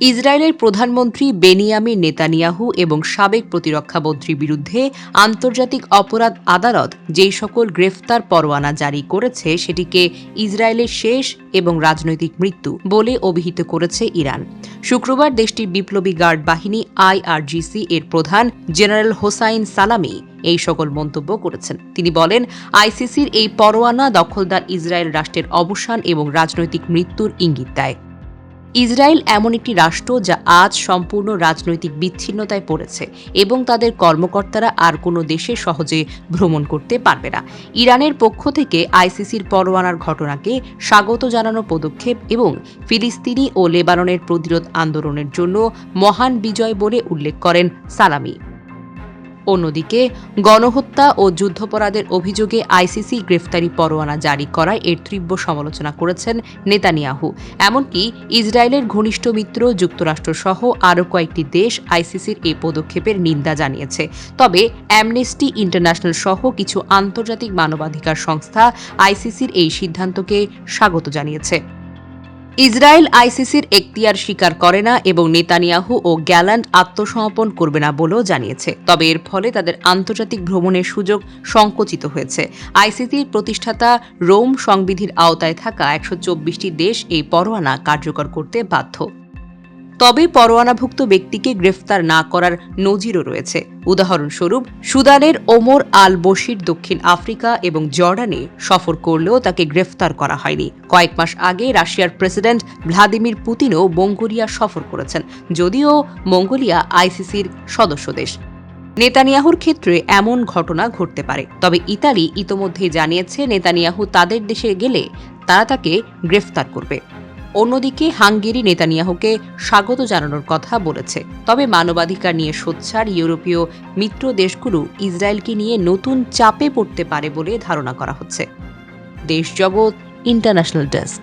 ইসরায়েলের প্রধানমন্ত্রী Benjamin Netanyahu এবং সাবেক প্রতিরক্ষামন্ত্রীর বিরুদ্ধে আন্তর্জাতিক অপরাধ আদালত যেই সকল গ্রেফতার পরোয়ানা জারি করেছে, সেটিকে ইসরায়েলের শেষ এবং রাজনৈতিক মৃত্যু বলে অভিহিত করেছে ইরান। শুক্রবার দেশটির বিপ্লবী গার্ড বাহিনী আইআরজিসি এর প্রধান জেনারেল হোসাইন সালামি এই সকল মন্তব্য করেছেন। তিনি বলেন, আইসিসির এই পরোয়ানা দখলদার ইসরায়েল রাষ্ট্রের অবসান এবং রাজনৈতিক মৃত্যুর ইঙ্গিত দেয়। ইসরায়েল এমন একটি রাষ্ট্র যা আজ সম্পূর্ণ রাজনৈতিক বিচ্ছিন্নতায় পড়েছে এবং তাদের কর্মকর্তারা আর কোনো দেশে সহজে ভ্রমণ করতে পারবে না। ইরানের পক্ষ থেকে আইসিসির পরোয়ানার ঘটনাকে স্বাগত জানানো পদক্ষেপ এবং ফিলিস্তিনি ও লেবাননের প্রতিরোধ আন্দোলনের জন্য মহান বিজয় বলে উল্লেখ করেন সালামি। অন্যদিকে, গণহত্যা ও যুদ্ধাপরাধের অভিযোগে আইসিসি গ্রেফতারি পরোয়ানা জারি করায় এর তীব্র সমালোচনা করেছেন নেতানিয়াহু। এমনকি ইসরায়েলের ঘনিষ্ঠ মিত্র, যুক্তরাষ্ট্র সহ আরও কয়েকটি দেশ আইসিসির এই পদক্ষেপের নিন্দা জানিয়েছে। তবে অ্যামনেস্টি ইন্টারন্যাশনাল সহ কিছু আন্তর্জাতিক মানবাধিকার সংস্থা আইসিসির এই সিদ্ধান্তকে স্বাগত জানিয়েছে। ইসরায়েল আইসিসির এখতিয়ার স্বীকার করে না এবং নেতানিয়াহু ও গ্যালান্ড আত্মসমর্পণ করবে না বলেও জানিয়েছে। তবে এর ফলে তাদের আন্তর্জাতিক ভ্রমণের সুযোগ সংকুচিত হয়েছে। আইসিসির প্রতিষ্ঠাতা রোম সংবিধির আওতায় থাকা একশো চব্বিশটি দেশ এই পরোয়ানা কার্যকর করতে বাধ্য। তবে পরোয়ানাভুক্ত ব্যক্তিকে গ্রেফতার না করার নজিরও রয়েছে। উদাহরণস্বরূপ, সুদানের ওমর আল বশির দক্ষিণ আফ্রিকা এবং জর্ডানে সফর করলেও তাকে গ্রেফতার করা হয়নি। কয়েক মাস আগে রাশিয়ার প্রেসিডেন্ট ভ্লাদিমির পুতিনও মঙ্গোলিয়া সফর করেছেন, যদিও মঙ্গোলিয়া আইসিসির সদস্য দেশ। নেতানিয়াহুর ক্ষেত্রে এমন ঘটনা ঘটতে পারে, তবে ইতালি ইতোমধ্যেই জানিয়েছে নেতানিয়াহু তাদের দেশে গেলে তারা তাকে গ্রেফতার করবে। অন্যদিকে হাঙ্গেরি নেতানিয়াহুকে স্বাগত জানানোর কথা বলেছে। তবে মানবাধিকার নিয়ে সোচ্চার ইউরোপীয় মিত্র দেশগুলো ইসরায়েলকে নিয়ে নতুন চাপে পড়তে পারে বলে ধারণা করা হচ্ছে। দেশ জগৎ ইন্টারন্যাশনাল ডেস্ক।